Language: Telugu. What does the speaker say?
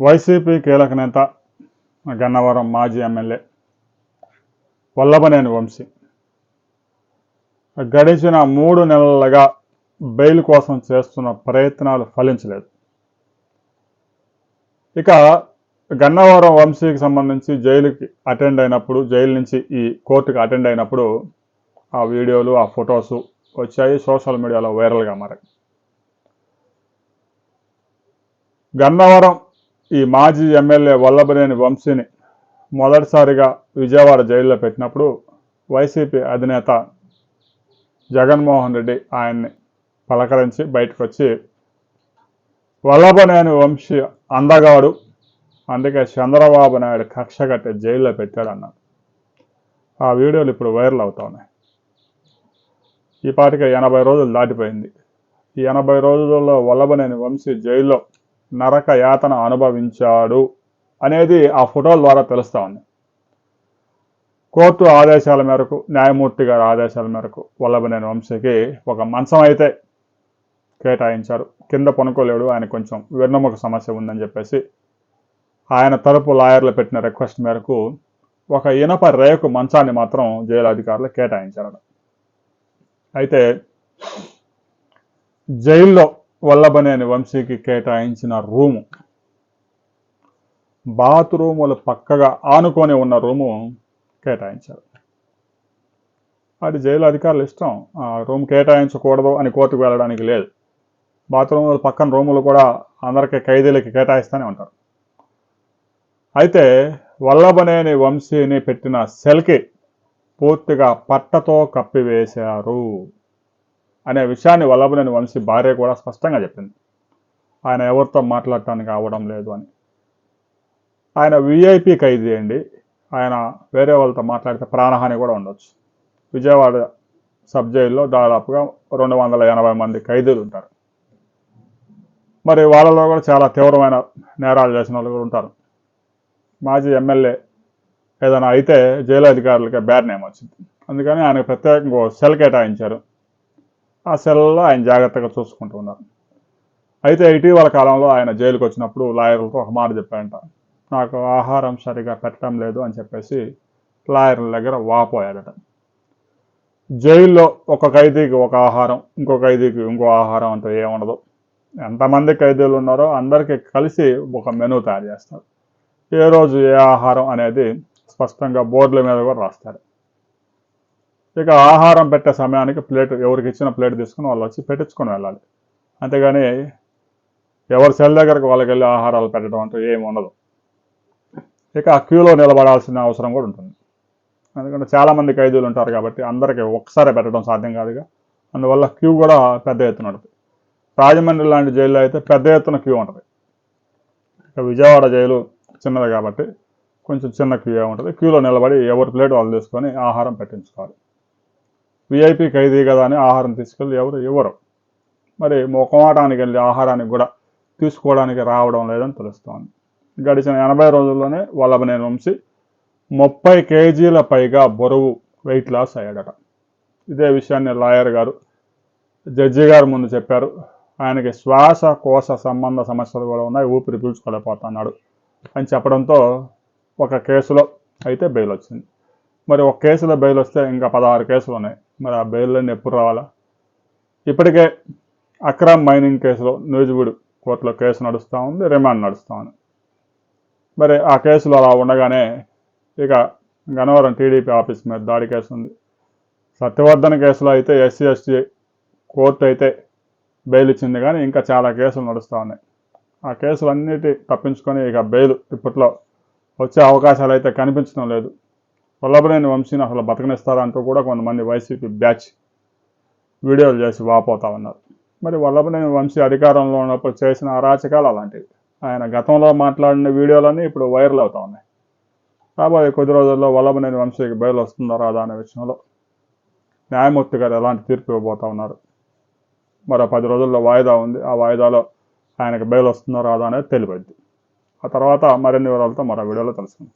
వైసీపీ కీలక నేత గన్నవరం మాజీ ఎమ్మెల్యే వల్లభనేని వంశీ. గడిచిన మూడు నెలలుగా బెయిల్ కోసం చేస్తున్న ప్రయత్నాలు ఫలించలేదు. ఇక గన్నవరం వంశీకి సంబంధించి జైలుకి అటెండ్ అయినప్పుడు జైలు నుంచి ఈ కోర్టుకి అటెండ్ అయినప్పుడు ఆ వీడియోలు ఆ ఫొటోస్ వచ్చాయి సోషల్ మీడియాలో వైరల్గా మారాయి. గన్నవరం ఈ మాజీ ఎమ్మెల్యే వల్లభనేని వంశీని మొదటిసారిగా విజయవాడ జైల్లో పెట్టినప్పుడు వైసీపీ అధినేత జగన్మోహన్ రెడ్డి ఆయన్ని పలకరించి బయటకు వచ్చి వల్లభనేని వంశీ అందగాడు అందుకే చంద్రబాబు నాయుడు కక్ష కట్టి జైల్లో పెట్టాడు అన్నారు ఆ వీడియోలు ఇప్పుడు వైరల్ అవుతా ఉన్నాయి ఈ పాటికి ఎనభై రోజులు దాటిపోయింది. ఈ ఎనభై రోజుల్లో వల్లభనేని వంశీ జైల్లో నరక యాతన అనుభవించాడు అనేది ఆ ఫోటోల ద్వారా తెలుస్తూ ఉంది. కోర్టు ఆదేశాల మేరకు న్యాయమూర్తి గారి ఆదేశాల మేరకు వల్లభనేని వంశీకి ఒక మంచం అయితే కేటాయించారు. కింద పనుకోలేడు ఆయన కొంచెం వెన్నుముక సమస్య ఉందని చెప్పేసి ఆయన తరపు లాయర్లు పెట్టిన రిక్వెస్ట్ మేరకు ఒక ఇనప రేకు మంచాన్ని మాత్రం జైలు అధికారులు కేటాయించారు అయితే జైల్లో వల్లభనేని వంశీకి కేటాయించిన రూము. బాత్రూములు పక్కగా ఆనుకొని ఉన్న రూము కేటాయించారు. అది జైలు అధికారులు ఇష్టం. ఆ రూమ్ కేటాయించకూడదు అని కోర్టుకు వెళ్ళడానికి లేదు. బాత్రూముల పక్కన రూములు కూడా అందరికీ ఖైదీలకి కేటాయిస్తూనే ఉంటారు. అయితే వల్లభనేని వంశీని పెట్టిన సెల్కి పూర్తిగా పట్టతో కప్పివేశారు. అనే విషయాన్ని వల్లభనేని వంశీ భార్య కూడా స్పష్టంగా చెప్పింది. ఆయన ఎవరితో మాట్లాడటానికి అవడం లేదు అని. ఆయన విఐపి ఖైదీ అండి ఆయన వేరే వాళ్ళతో మాట్లాడితే ప్రాణహాని కూడా ఉండొచ్చు. విజయవాడ సబ్ జైల్లో దాదాపుగా రెండు వందల ఎనభై మంది ఖైదీలు ఉంటారు. మరి వాళ్ళలో కూడా చాలా తీవ్రమైన నేరాలు చేసిన వాళ్ళు కూడా ఉంటారు. మాజీ ఎమ్మెల్యే ఏదైనా అయితే జైలు అధికారులకి బ్యాడ్ నేమ్ వచ్చింది. అందుకని ఆయనకు ప్రత్యేకంగా సెల్ కేటాయించారు. ఆ సెల్లో ఆయన జాగ్రత్తగా చూసుకుంటూ ఉన్నారు. అయితే ఇటీవల కాలంలో ఆయన జైలుకి వచ్చినప్పుడు లాయర్లతో ఒక మాట చెప్పారంట నాకు ఆహారం సరిగా పెట్టడం లేదు అని చెప్పేసి లాయర్ల దగ్గర వాపోయాడట జైల్లో ఒక ఖైదీకి ఒక ఆహారం ఇంకో ఖైదీకి ఇంకో ఆహారం అంటూ ఏముండదు ఎంతమంది ఖైదీలు ఉన్నారో అందరికీ కలిసి ఒక మెనూ తయారు చేస్తారు. ఏ రోజు ఏ ఆహారం అనేది స్పష్టంగా బోర్డుల మీద కూడా రాస్తారు. ఇక ఆహారం పెట్టే సమయానికి ప్లేట్ ఎవరికి ఇచ్చిన ప్లేట్ తీసుకుని వాళ్ళు వచ్చి పెట్టించుకొని వెళ్ళాలి. అంతేగాని ఎవరి సెల్ దగ్గరకు వాళ్ళకి వెళ్ళి ఆహారాలు పెట్టడం అంటూ ఏమి ఉండదు. ఇక ఆ క్యూలో నిలబడాల్సిన అవసరం కూడా ఉంటుంది. ఎందుకంటే చాలామంది ఖైదీలు ఉంటారు కాబట్టి అందరికీ ఒక్కసారి పెట్టడం సాధ్యం కాదుగా అందువల్ల క్యూ కూడా పెద్ద ఎత్తున ఉంటుంది. రాజమండ్రి లాంటి జైల్లో అయితే పెద్ద ఎత్తున క్యూ ఉంటుంది. ఇక విజయవాడ జైలు చిన్నది కాబట్టి కొంచెం చిన్న క్యూ ఉంటుంది. క్యూలో నిలబడి ఎవరి ప్లేట్ వాళ్ళు తీసుకొని ఆహారం పెట్టించుకోవాలి. విఐపి ఖైదీ కదా అని ఆహారం తీసుకెళ్ళి ఎవరు ఇవ్వరు మరి ముఖమాటానికి వెళ్ళి ఆహారానికి కూడా తీసుకోవడానికి రావడం లేదని తెలుస్తోంది. గడిచిన ఎనభై రోజుల్లోనే వల్లభనేని వంశీ ముప్పై కేజీల పైగా బరువు వెయిట్ లాస్ అయ్యాడట. ఇదే విషయాన్ని లాయర్ గారు జడ్జి గారు ముందు చెప్పారు. ఆయనకి శ్వాసకోశ సంబంధ సమస్యలు కూడా ఉన్నాయి ఊపిరి పీల్చుకోలేకపోతున్నాడు అని చెప్పడంతో ఒక కేసులో అయితే బెయిల్ వచ్చింది. మరి ఒక కేసులో బెయిల్ వస్తే ఇంకా పదహారు కేసులు ఉన్నాయి. మరి ఆ బెయిల్లన్నీ ఎప్పుడు రావాలా? ఇప్పటికే అక్రమ్ మైనింగ్ కేసులో నూజివీడు కోర్టులో కేసు నడుస్తూ ఉంది రిమాండ్ నడుస్తూ ఉంది. మరి ఆ కేసులో అలా ఉండగానే ఇక గన్నవరం టీడీపీ ఆఫీస్ మీద దాడి కేసు ఉంది. సత్యవర్ధన కేసులో అయితే ఎస్సీ ఎస్టీ కోర్టు అయితే బెయిల్ ఇచ్చింది కానీ ఇంకా చాలా కేసులు నడుస్తూ ఉన్నాయి. ఆ కేసులన్నిటి తప్పించుకొని ఇక బెయిల్ ఇప్పట్లో వచ్చే అవకాశాలు అయితే కనిపించడం లేదు. వల్లభనేని వంశీని అసలు బతకనిస్తారంటూ కూడా కొంతమంది వైసీపీ బ్యాచ్ వీడియోలు చేసి వాపోతా ఉన్నారు. మరి వల్లభనేని వంశీ అధికారంలో ఉన్నప్పుడు చేసిన అరాచకాలు అలాంటివి. ఆయన గతంలో మాట్లాడిన వీడియోలన్నీ ఇప్పుడు వైరల్ అవుతా ఉన్నాయి. రాబోయే కొద్ది రోజుల్లో వల్లభనేని వంశీకి బయలు వస్తుందా రాదా అనే విషయంలో న్యాయమూర్తి గారు ఎలాంటి తీర్పు ఇవ్వబోతా ఉన్నారు? మరో పది రోజుల్లో వాయిదా ఉంది. ఆ వాయిదాలో ఆయనకు బయలు వస్తుందో రాదా అనేది తెలిపద్ది. ఆ తర్వాత మరిన్ని వివరాలతో మరో వీడియోలో తెలుసుకుందాం